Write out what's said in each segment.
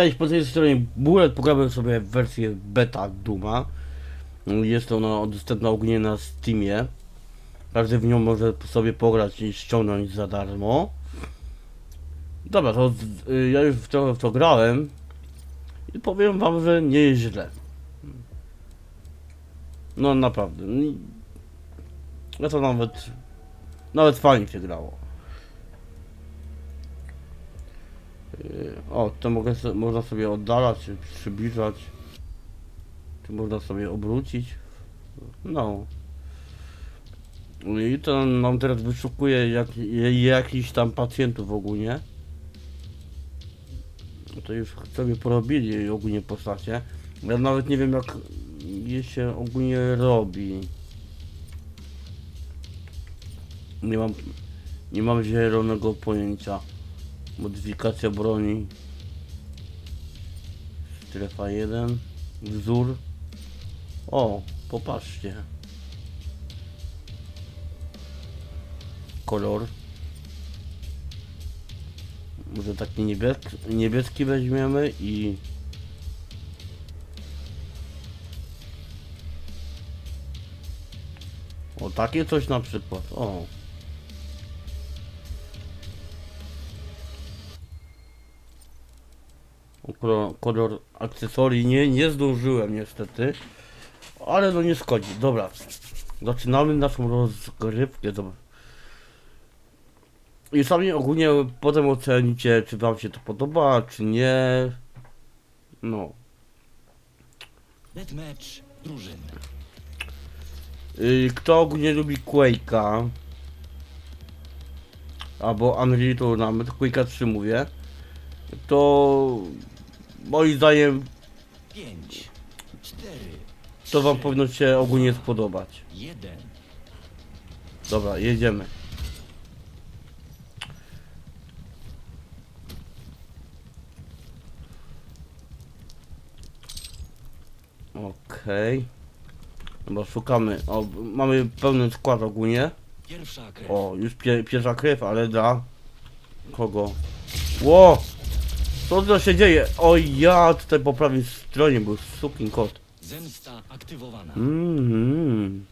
Cześć, po tej stronie Bullet pogramy sobie wersję beta Duma. Jest ona dostępna ogólnie na Steamie. Każdy w nią może sobie pograć i ściągnąć za darmo. Dobra, to y, ja już to, w to grałem i powiem wam, że nie jest źle. No naprawdę. No to nawet nawet fajnie się grało. Yy, O, to mogę, można sobie oddalać, przybliżać. Czy można sobie obrócić. No. I to nam teraz wyszukuje jak, jakiś tam pacjentów ogólnie. No To już sobie porobili ogólnie postacie. Ja nawet nie wiem jak je się ogólnie robi. Nie mam, nie mam zielonego pojęcia. Modyfikacja broni. Strefa 1. Wzór. O, popatrzcie. Kolor. Może taki niebieski, niebieski weźmiemy i... O, takie coś na przykład. O. kolor, kolor akcesorii nie, nie zdążyłem niestety. Ale no nie szkodzi. Dobra. Zaczynamy naszą rozgrywkę. Dobra. I sami ogólnie potem ocenicie, czy wam się to podoba, czy nie. No. Deathmatch drużyny. Y, Kto ogólnie lubi Quake'a albo Unreal Tournament, Quake'a 3 mówię, to moim zdaniem 5, 4, to wam powinno się ogólnie spodobać. 1. Dobra, jedziemy. Okej. Dobra, szukamy. O, mamy pełny skład ogólnie. Pierwsza krew. O, już pie, pierwsza krew, ale dla kogo? Ło! Co to się dzieje? O ja, tutaj po prawej stronie był sukin kot. Zemsta aktywowana. Mhm.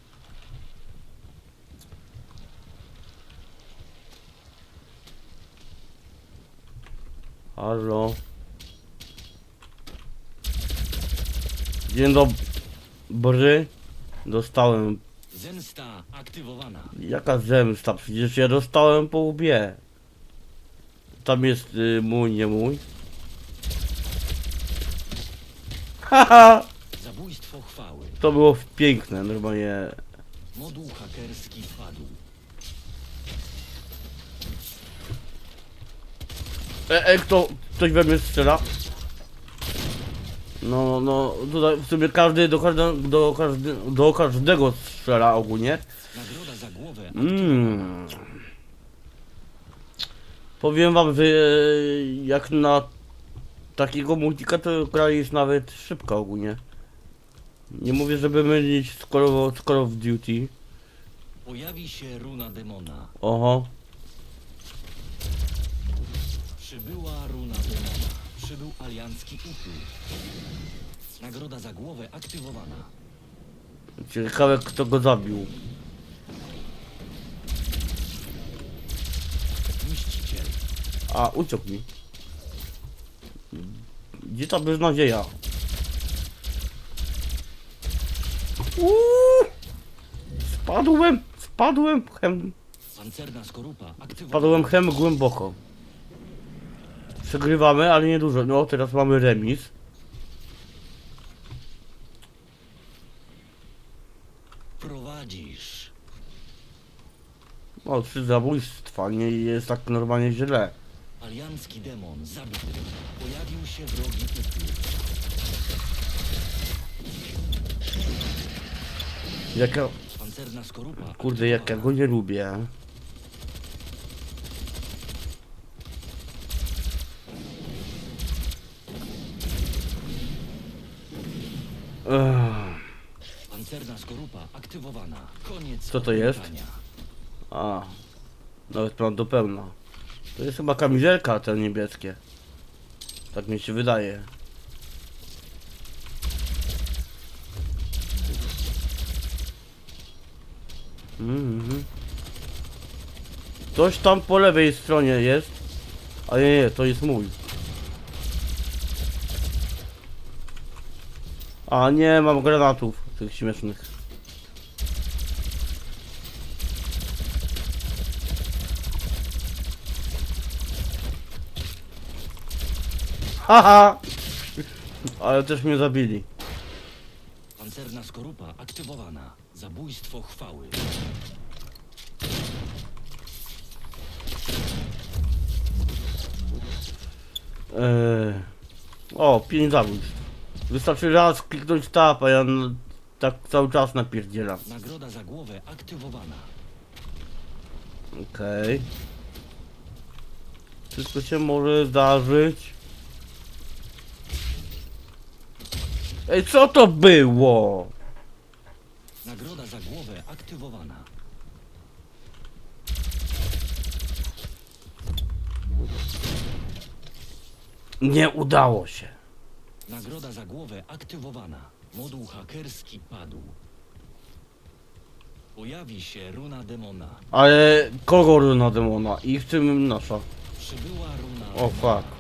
Halo. Dzień dobry. Dostałem. Zemsta aktywowana. Jaka zemsta? Przecież ja dostałem po łbie. Tam jest y, mój, nie mój. Haha! Zabójstwo chwały. To było piękne, normalnie. Moduł hakerski padł. E, e, kto, ktoś we mnie strzela? No, no, tutaj w sumie każdy do, każde, do, każdy, do każdego strzela ogólnie. Nagroda za głowę. Mm. Powiem wam, że jak na takiego multika to gra jest nawet szybka ogólnie. Nie mówię, żeby mylić z Call of, z Call of Duty. Pojawi się runa demona. Oho. Przybyła runa demona. Przybył aliancki upór. Nagroda za głowę aktywowana. Ciekawe kto go zabił. Mściciel. A, uciekł mi. Gdzie ta beznadzieja? Uuu! Spadłem, spadłem, chem, Pancerna skorupa aktywowana. spadłem chem głęboko. Przegrywamy, ale nie dużo. No, teraz mamy remis. Prowadzisz. O, trzy zabójstwa, nie jest tak normalnie źle. Aliancki demon zabity. Pojawił się wrogi upór. Jaka... Pancerna skorupa Kurde, jak ja go nie lubię. Ech, Pancerna skorupa aktywowana. Koniec Co to jest? A, nawet mam do pełna. To jest chyba kamizelka te niebieskie. Tak mi się wydaje. Mhm. Coś tam po lewej stronie jest. A nie, nie, to jest mój. A nie, mam granatów tych śmiesznych. Haha! Ale też mnie zabili. Pancerna skorupa aktywowana. Zabójstwo chwały. Eee, o, 5 zabójstw. Wystarczy raz kliknąć tab, a ja n- tak cały czas napierdzielam. Nagroda za głowę aktywowana. Okej. Wszystko się może zdarzyć. Ej, co to było? Nagroda za głowę aktywowana. Nie udało się. Nagroda za głowę aktywowana. Moduł hakerski padł. Pojawi się runa demona. Ale kogo runa demona? I w tym nasza. Przybyła runa O fuck.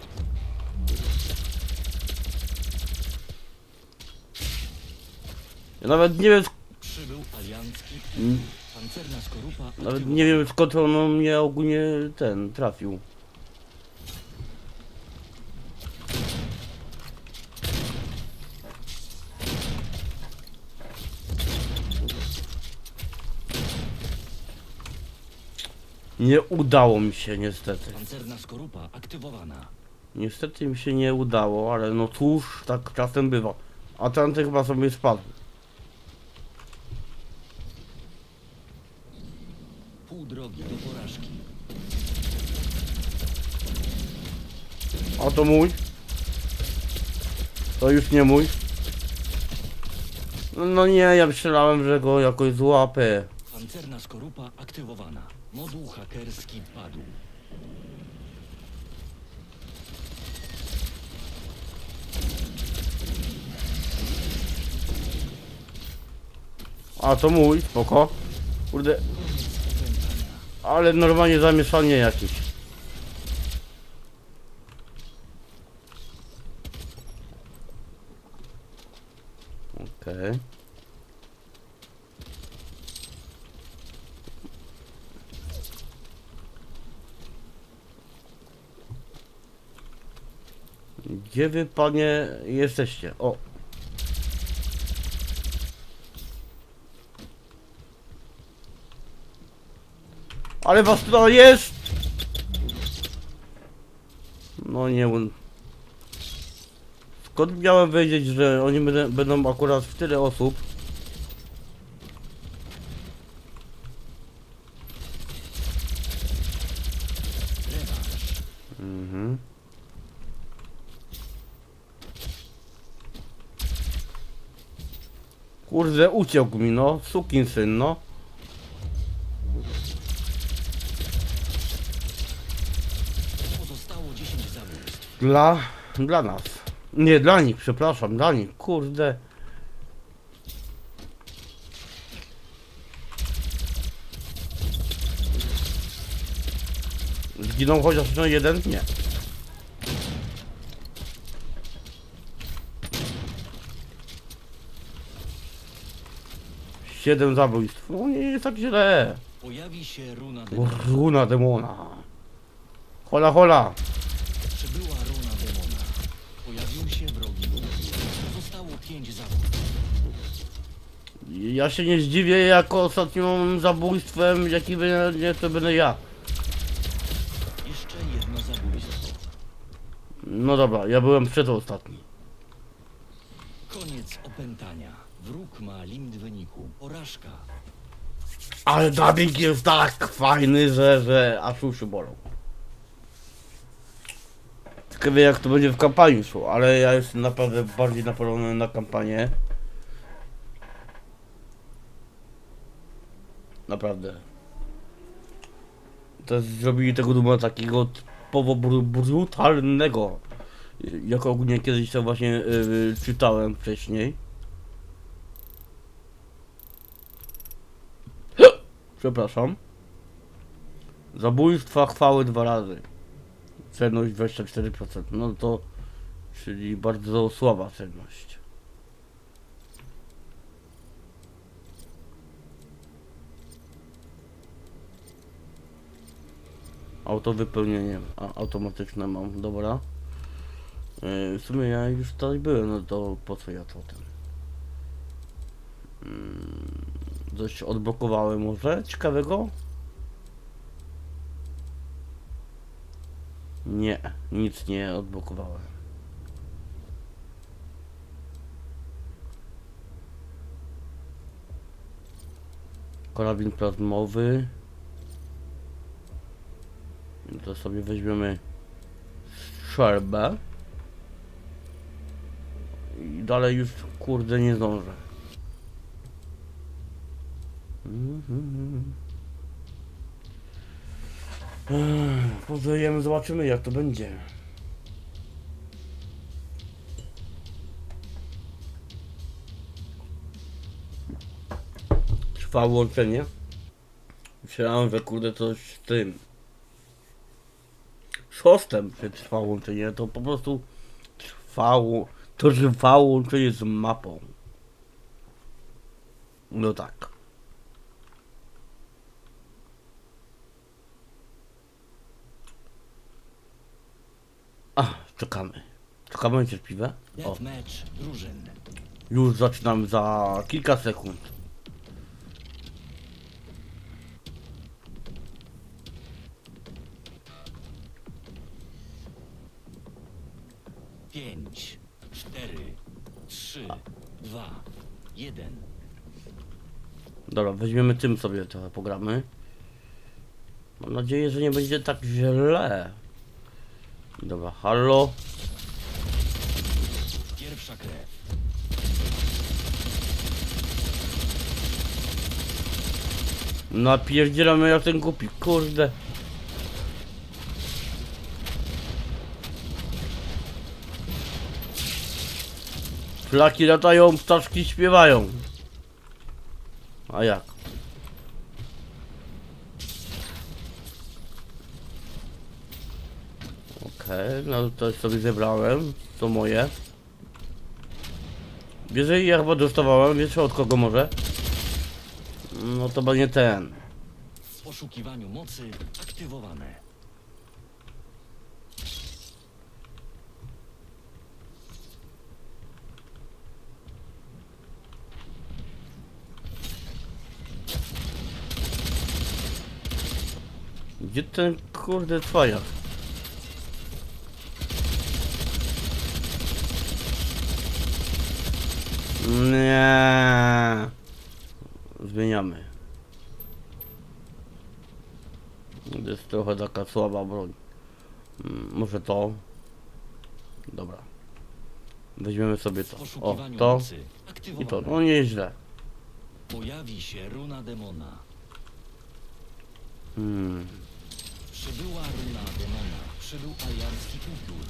Ja nawet nie wiem, Przybył aliancki. Mm. Pancerna skorupa nawet nie wiem skąd on mnie ogólnie ten trafił. Nie udało mi się niestety. Pancerna skorupa aktywowana. Niestety mi się nie udało, ale no cóż, tak czasem bywa. A ten chyba sobie spadł. Pół drogi do porażki. A to mój. To już nie mój. No, no nie, ja myślałem, że go jakoś złapę. Pancerna skorupa aktywowana. Moduł hakerski padł. A to mój, spoko. Kurde. Ale normalnie zamieszanie jakieś. Okej. Gdzie wy panie jesteście? O. Ale was tutaj jest! No nie un... Skąd miałem wiedzieć, że oni będą, będą akurat w tyle osób? Mhm. Kurde, uciekł mi, no. Sukinsyn, no. Pozostało 10 zabójstw. Dla... dla nas. Nie, dla nich, przepraszam, dla nich. Kurde. Zginął chociaż no jeden? Nie. Siedem zabójstw. No nie jest tak źle. Pojawi się runa demona. Runa demona. Hola, hola. Przybyła runa demona. Pojawił się wrogi bóg. Pozostało 5 zabójstw. Ja się nie zdziwię, jak ostatnim zabójstwem, jaki będzie, to będę ja. Jeszcze jedno zabójstwo. No dobra, ja byłem przedostatni. Koniec opętania. Wróg ma limit wyniku. Porażka. Ale dubbing jest tak fajny, że, że aż uszy bolą. Ciekawe jak to będzie w kampanii szło, ale ja jestem naprawdę bardziej napalony na kampanię. Naprawdę. To zrobili tego duma takiego typowo bru- brutalnego. Jak ogólnie kiedyś to właśnie yy, czytałem wcześniej. Przepraszam. Zabójstwa chwały dwa razy. Cenność 24%. No to, czyli bardzo słaba cenność. Auto wypełnienie a, automatyczne mam, dobra. Yy, w sumie ja już tutaj byłem, no to po co ja to ten? Yy, coś odblokowałem może ciekawego? Nie, nic nie odblokowałem. Karabin plazmowy. To sobie weźmiemy strzelbę. I dalej już kurde nie zdążę. Mhm. Ech, Pożyjemy, zobaczymy jak to będzie. Trwa łączenie. Myślałem, że kurde coś z tym. Z hostem, że trwa łączenie, to po prostu trwało, to trwało łączenie z mapą. No tak. A, czekamy. Czekamy cierpliwe. O, już zaczynamy za kilka sekund. Pięć, cztery, trzy, dwa, jeden. Dobra, weźmiemy tym sobie trochę pogramy. Mam nadzieję, że nie będzie tak źle. Dobra, halo. Pierwsza krew. Napierdzielamy jak ten głupi, kurde. Flaki latają, ptaszki śpiewają. A jak? Okej, no to sobie zebrałem. To moje. Jeżeli ja chyba dostawałem, wiecie od kogo może? No to będzie ten. W poszukiwaniu mocy aktywowane. Gdzie ten kurde twoja? Nie. Zmieniamy. To jest trochę taka słaba broń. Mm, Może to. Dobra. Weźmiemy sobie to. O, to i to. No nieźle. Pojawi się runa demona. Hmm. Przybyła runa demona. Przybył aliancki upiór.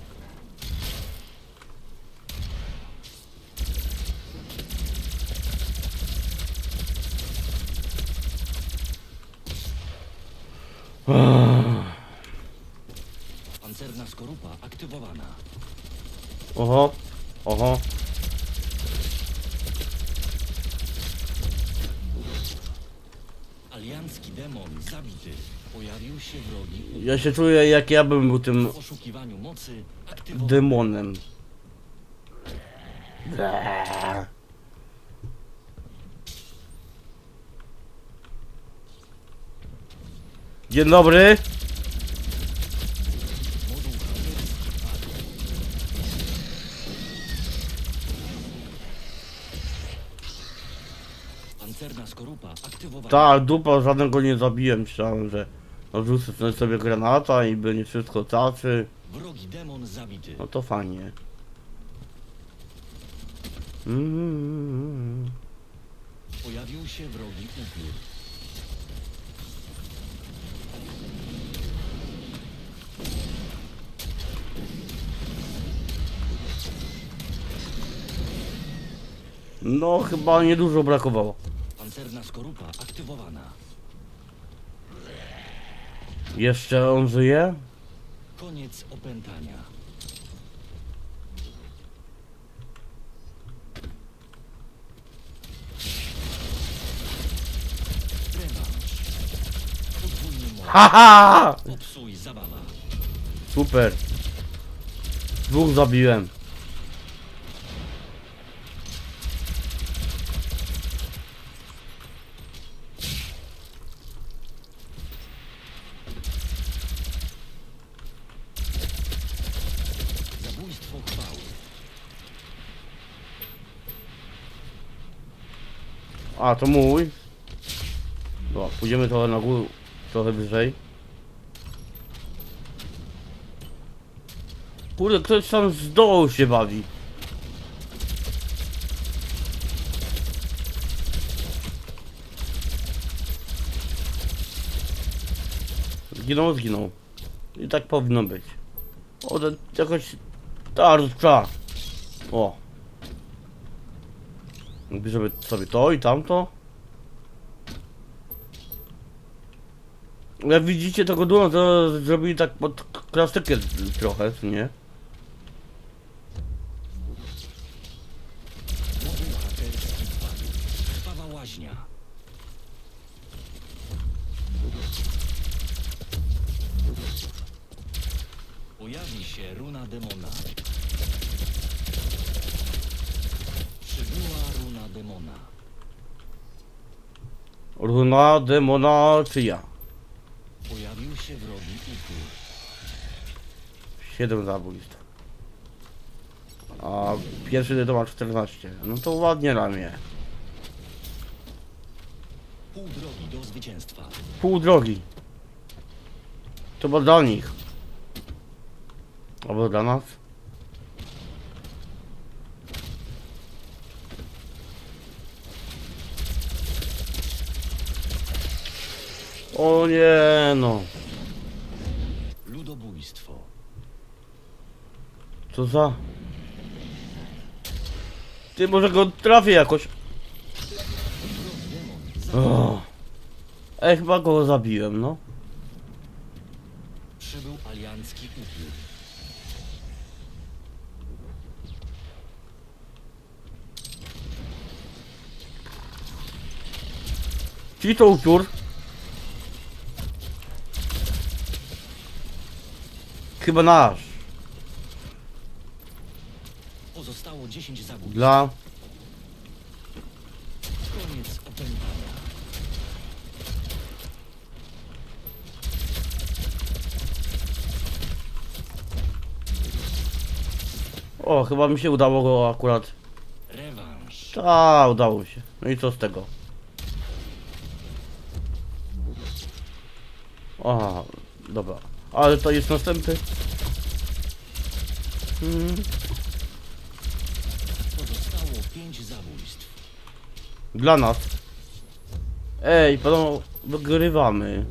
Pancerna skorupa aktywowana. Oho. Oho. Aliancki demon zabity. Pojawił się wrogi. Ja się czuję jak ja bym był tym W poszukiwaniu mocy aktywowany. demonem. Eee. Dzień dobry. Tak, dupa, żadnego nie zabiłem, myślałem, że no, rzucę sobie granata i będzie wszystko cacy. Wrogi demon zabity. No to fajnie. Mm. Pojawił się wrogi upiór. No, chyba niedużo brakowało. Pancerna skorupa aktywowana. Jeszcze on żyje? Koniec opętania. Haha! Popsuj zabawa. Super. Dwóch zabiłem. Zabójstwo chwały. A, to mój. No, pójdziemy trochę na górę, trochę wyżej. Kurde, ktoś tam z dołu się bawi. Zginął, zginął. I tak powinno być. O, to jakoś tarcza. O. Bierzemy sobie to i tamto. Jak widzicie tego duma, to zrobili tak pod klasykę trochę, nie? Pojawi się runa demona. Przybyła runa demona. Runa demona czy ja? Pojawił się wrogi upór. 7 zabójstw. A pierwszy to ma 14. No to ładnie ramię. Pół drogi do zwycięstwa. Pół drogi. To było dla nich. Albo dla nas. O nie no. Ludobójstwo. Co za... Ty może go trafię jakoś. O. Ej, chyba go zabiłem, no. Przybył aliancki upiór. Czyli to upiór. Chyba nasz. Pozostało 10 zabójstw. Dla... Koniec opętania. O, chyba mi się udało go akurat. Rewanż. Ta, udało się. No i co z tego? Aha, dobra. Ale to jest następny. Hmm. Pozostało 5 zabójstw. Dla nas. Ej, panu wygrywamy.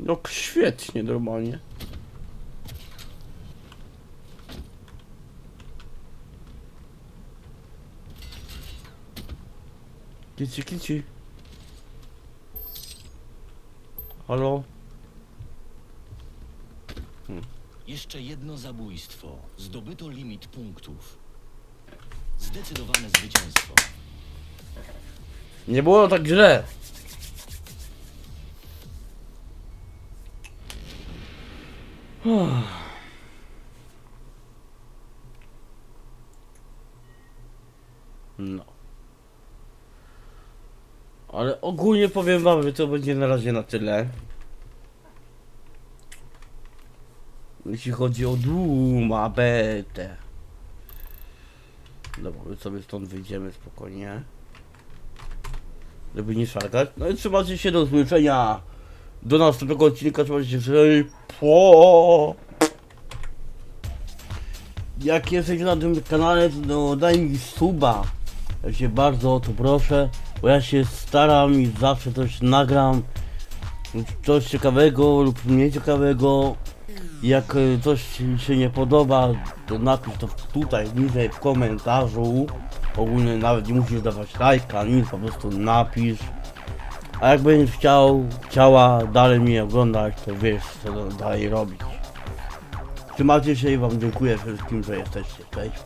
No świetnie, normalnie. Kici, kici. Halo? Jeszcze jedno zabójstwo. Zdobyto limit punktów. Zdecydowane zwycięstwo. Nie było tak źle. No. Ale ogólnie powiem wam, że to będzie na razie na tyle. Jeśli chodzi o Duma betę. Dobra, my sobie stąd wyjdziemy spokojnie. żeby nie szargać. No i trzymajcie się do usłyszenia. Do następnego odcinka trzymajcie się żej. Po. Jak jesteś na tym kanale, to daj mi suba. Ja się bardzo o to proszę, bo ja się staram i zawsze coś nagram. Coś ciekawego lub mniej ciekawego. Jak e, coś się nie podoba, to napisz to tutaj niżej w komentarzu. Ogólnie nawet nie musisz dawać lajka, nic, po prostu napisz. A jak będziesz chciał, chciała dalej mnie oglądać, to wiesz co dalej robić. Trzymajcie się i wam dziękuję wszystkim, że jesteście. Cześć.